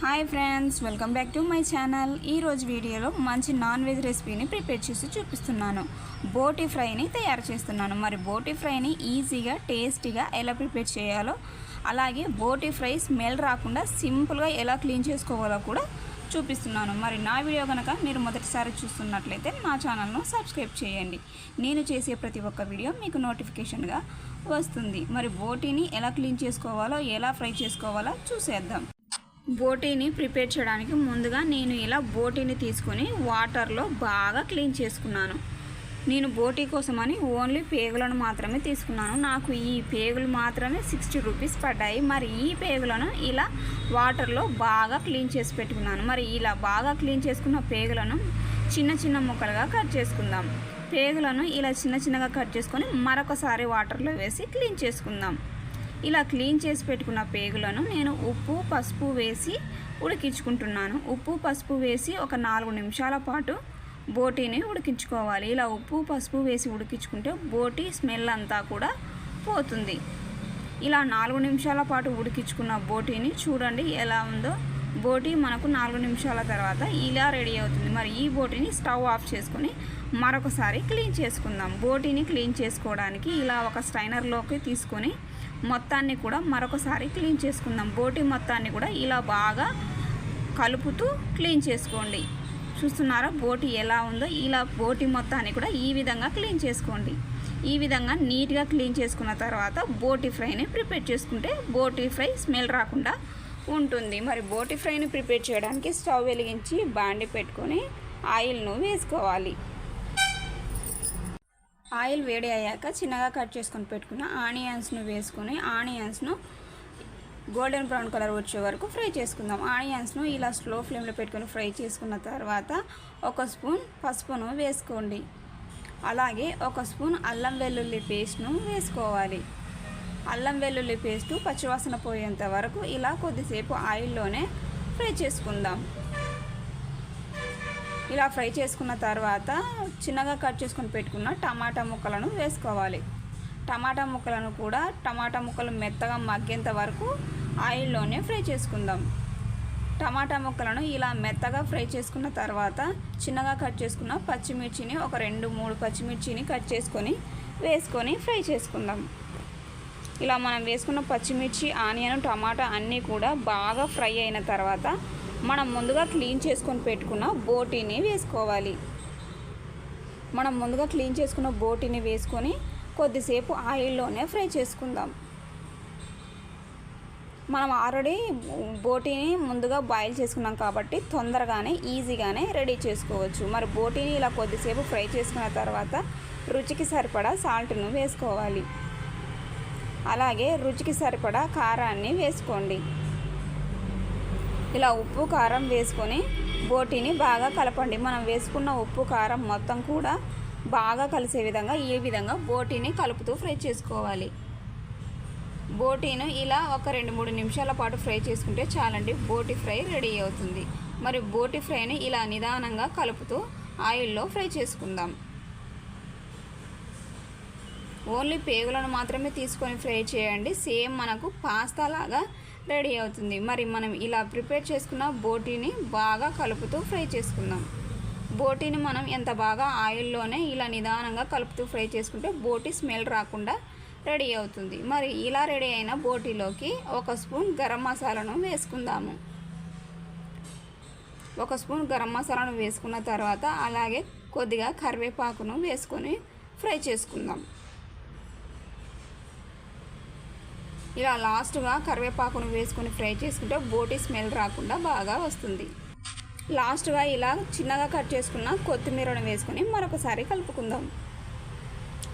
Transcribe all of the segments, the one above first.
Hi friends welcome back to my channel ఈరోజు వీడియోలో మంచి నాన్ వెజ్ రెసిపీని ప్రిపేర్ చేసి చూపిస్తున్నాను. బోటి ఫ్రైని తయారు చేస్తున్నాను. మరి బోటి ఫ్రైని ఈజీగా టేస్టీగా ఎలా ప్రిపేర్ చేయాలో అలాగే బోటి ఫ్రై స్మెల్ రాకుండా సింపుల్గా ఎలా క్లీన్ చేసుకోవాలో కూడా చూపిస్తున్నాను. మరి నా వీడియో కనుక మీరు మొదటిసారి చూస్తున్నట్లయితే నా ఛానల్ను సబ్స్క్రైబ్ చేయండి. నేను చేసే ప్రతి ఒక్క వీడియో మీకు నోటిఫికేషన్గా వస్తుంది. మరి బోటీని ఎలా క్లీన్ చేసుకోవాలో ఎలా ఫ్రై చేసుకోవాలో చూసేద్దాం. బోటీని ప్రిపేర్ చేయడానికి ముందుగా నేను ఇలా బోటీని తీసుకొని వాటర్లో బాగా క్లీన్ చేసుకున్నాను. నేను బోటీ కోసమని ఓన్లీ పేగులను మాత్రమే తీసుకున్నాను. నాకు ఈ పేగులు మాత్రమే సిక్స్టీ రూపీస్ పడ్డాయి. మరి ఈ పేగులను ఇలా వాటర్లో బాగా క్లీన్ చేసి పెట్టుకున్నాను. మరి ఇలా బాగా క్లీన్ చేసుకున్న పేగులను చిన్న చిన్న ముక్కలుగా కట్ చేసుకుందాం. పేగులను ఇలా చిన్న చిన్నగా కట్ చేసుకొని మరొకసారి వాటర్లో వేసి క్లీన్ చేసుకుందాం. ఇలా క్లీన్ చేసి పెట్టుకున్న పేగులను నేను ఉప్పు పసుపు వేసి ఉడికించుకుంటున్నాను. ఉప్పు పసుపు వేసి ఒక నాలుగు నిమిషాల పాటు బోటీని ఉడికించుకోవాలి. ఇలా ఉప్పు పసుపు వేసి ఉడికించుకుంటే బోటీ స్మెల్ అంతా కూడా పోతుంది. ఇలా నాలుగు నిమిషాల పాటు ఉడికించుకున్న బోటీని చూడండి ఎలా ఉందో. బోటీ మనకు నాలుగు నిమిషాల తర్వాత ఇలా రెడీ అవుతుంది. మరి ఈ బోటీని స్టవ్ ఆఫ్ చేసుకొని మరొకసారి క్లీన్ చేసుకుందాం. బోటీని క్లీన్ చేసుకోవడానికి ఇలా ఒక స్టైనర్లోకి తీసుకొని మొత్తాన్ని కూడా మరొకసారి క్లీన్ చేసుకుందాం. బోటి మొత్తాన్ని కూడా ఇలా బాగా కలుపుతూ క్లీన్ చేసుకోండి. చూస్తున్నారా? బోటి ఎలా ఉందో? ఇలా బోటి మొత్తాన్ని కూడా ఈ విధంగా క్లీన్ చేసుకోండి. ఈ విధంగా నీట్గా క్లీన్ చేసుకున్న తర్వాత బోటి ఫ్రైని ప్రిపేర్ చేసుకుంటే బోటి ఫ్రై స్మెల్ రాకుండా ఉంటుంది. మరి బోటి ఫ్రైని ప్రిపేర్ చేయడానికి స్టవ్ వెలిగించి బాండి పెట్టుకొని ఆయిల్ను వేసుకోవాలి. ఆయిల్ వేడి అయ్యాక చిన్నగా కట్ చేసుకొని పెట్టుకున్న ఆనియన్స్ను వేసుకొని ఆనియన్స్ను గోల్డెన్ బ్రౌన్ కలర్ వచ్చే వరకు ఫ్రై చేసుకుందాం. ఆనియన్స్ను ఇలా స్లో ఫ్లేమ్లో పెట్టుకొని ఫ్రై చేసుకున్న తర్వాత ఒక స్పూన్ పసుపును వేసుకోండి. అలాగే ఒక స్పూన్ అల్లం వెల్లుల్లి పేస్ట్ను వేసుకోవాలి. అల్లం వెల్లుల్లి పేస్టు పచ్చివాసన పోయేంత వరకు ఇలా కొద్దిసేపు ఆయిల్లోనే ఫ్రై చేసుకుందాం. ఇలా ఫ్రై చేసుకున్న తర్వాత చిన్నగా కట్ చేసుకొని పెట్టుకున్న టమాటా ముక్కలను వేసుకోవాలి. టమాటా ముక్కలను కూడా టమాటా ముక్కలు మెత్తగా మగ్గేంత వరకు ఆయిల్లోనే ఫ్రై చేసుకుందాం. టమాటా ముక్కలను ఇలా మెత్తగా ఫ్రై చేసుకున్న తర్వాత చిన్నగా కట్ చేసుకున్న పచ్చిమిర్చిని ఒక రెండు మూడు పచ్చిమిర్చిని కట్ చేసుకొని వేసుకొని ఫ్రై చేసుకుందాం. ఇలా మనం వేసుకున్న పచ్చిమిర్చి ఆనియన్ టమాటా అన్నీ కూడా బాగా ఫ్రై అయిన తర్వాత మనం ముందుగా క్లీన్ చేసుకొని పెట్టుకున్న బోటీని వేసుకోవాలి. మనం ముందుగా క్లీన్ చేసుకున్న బోటీని వేసుకొని కొద్దిసేపు ఆయిల్లోనే ఫ్రై చేసుకుందాం. మనం ఆల్రెడీ బోటీని ముందుగా బాయిల్ చేసుకున్నాం కాబట్టి తొందరగానే ఈజీగానే రెడీ చేసుకోవచ్చు. మరి బోటీని ఇలా కొద్దిసేపు ఫ్రై చేసుకున్న తర్వాత రుచికి సరిపడా సాల్ట్ను వేసుకోవాలి. అలాగే రుచికి సరిపడా కారాన్ని వేసుకోండి. ఇలా ఉప్పు కారం వేసుకొని బోటీని బాగా కలపండి. మనం వేసుకున్న ఉప్పు కారం మొత్తం కూడా బాగా కలిసే విధంగా ఈ విధంగా బోటీని కలుపుతూ ఫ్రై చేసుకోవాలి. బోటీను ఇలా ఒక రెండు మూడు నిమిషాల పాటు ఫ్రై చేసుకుంటే చాలండి బోటి ఫ్రై రెడీ అవుతుంది. మరి బోటి ఫ్రైని ఇలా నిదానంగా కలుపుతూ ఆయిల్లో ఫ్రై చేసుకుందాం. ఓన్లీ పేగులను మాత్రమే తీసుకొని ఫ్రై చేయండి. సేమ్ మనకు పాస్తా లాగా రెడీ అవుతుంది. మరి మనం ఇలా ప్రిపేర్ చేసుకున్న బోటీని బాగా కలుపుతూ ఫ్రై చేసుకుందాం. బోటీని మనం ఎంత బాగా ఆయిల్లోనే ఇలా నిదానంగా కలుపుతూ ఫ్రై చేసుకుంటే బోటీ స్మెల్ రాకుండా రెడీ అవుతుంది. మరి ఇలా రెడీ అయిన బోటీలోకి ఒక స్పూన్ గరం మసాలాను వేసుకుందాము. ఒక స్పూన్ గరం మసాలాను వేసుకున్న తర్వాత అలాగే కొద్దిగా కరివేపాకును వేసుకొని ఫ్రై చేసుకుందాం. ఇలా లాస్ట్గా కరివేపాకును వేసుకొని ఫ్రై చేసుకుంటే బోటి స్మెల్ రాకుండా బాగా వస్తుంది. లాస్ట్గా ఇలా చిన్నగా కట్ చేసుకున్న కొత్తిమీరను వేసుకొని మరొకసారి కలుపుకుందాం.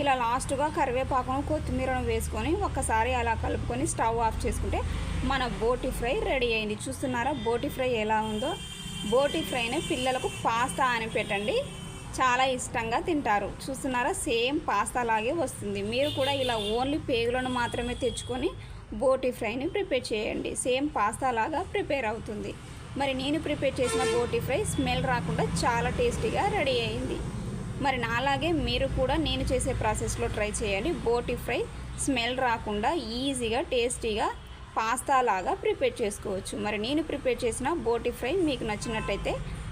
ఇలా లాస్ట్గా కరివేపాకును కొత్తిమీరను వేసుకొని ఒక్కసారి అలా కలుపుకొని స్టవ్ ఆఫ్ చేసుకుంటే మన బోటి ఫ్రై రెడీ అయింది. చూస్తున్నారా బోటి ఫ్రై ఎలా ఉందో? బోటి ఫ్రైని పిల్లలకు పాస్తా అని పెట్టండి. చాలా ఇష్టంగా తింటారు. చూస్తున్నారా? సేమ్ పాస్తా లాగే వస్తుంది. మీరు కూడా ఇలా ఓన్లీ పేగులను మాత్రమే తెచ్చుకొని బోటి ఫ్రైని ప్రిపేర్ చేయండి. సేమ్ పాస్తా లాగా ప్రిపేర్ అవుతుంది. మరి నేను ప్రిపేర్ చేసిన బోటి ఫ్రై స్మెల్ రాకుండా చాలా టేస్టీగా రెడీ అయింది. మరి నాలాగే మీరు కూడా నేను చేసే ప్రాసెస్లో ట్రై చేయండి. బోటి ఫ్రై స్మెల్ రాకుండా ఈజీగా టేస్టీగా పాస్తా లాగా ప్రిపేర్ చేసుకోవచ్చు. మరి నేను ప్రిపేర్ చేసిన బోటి ఫ్రై మీకు నచ్చినట్టయితే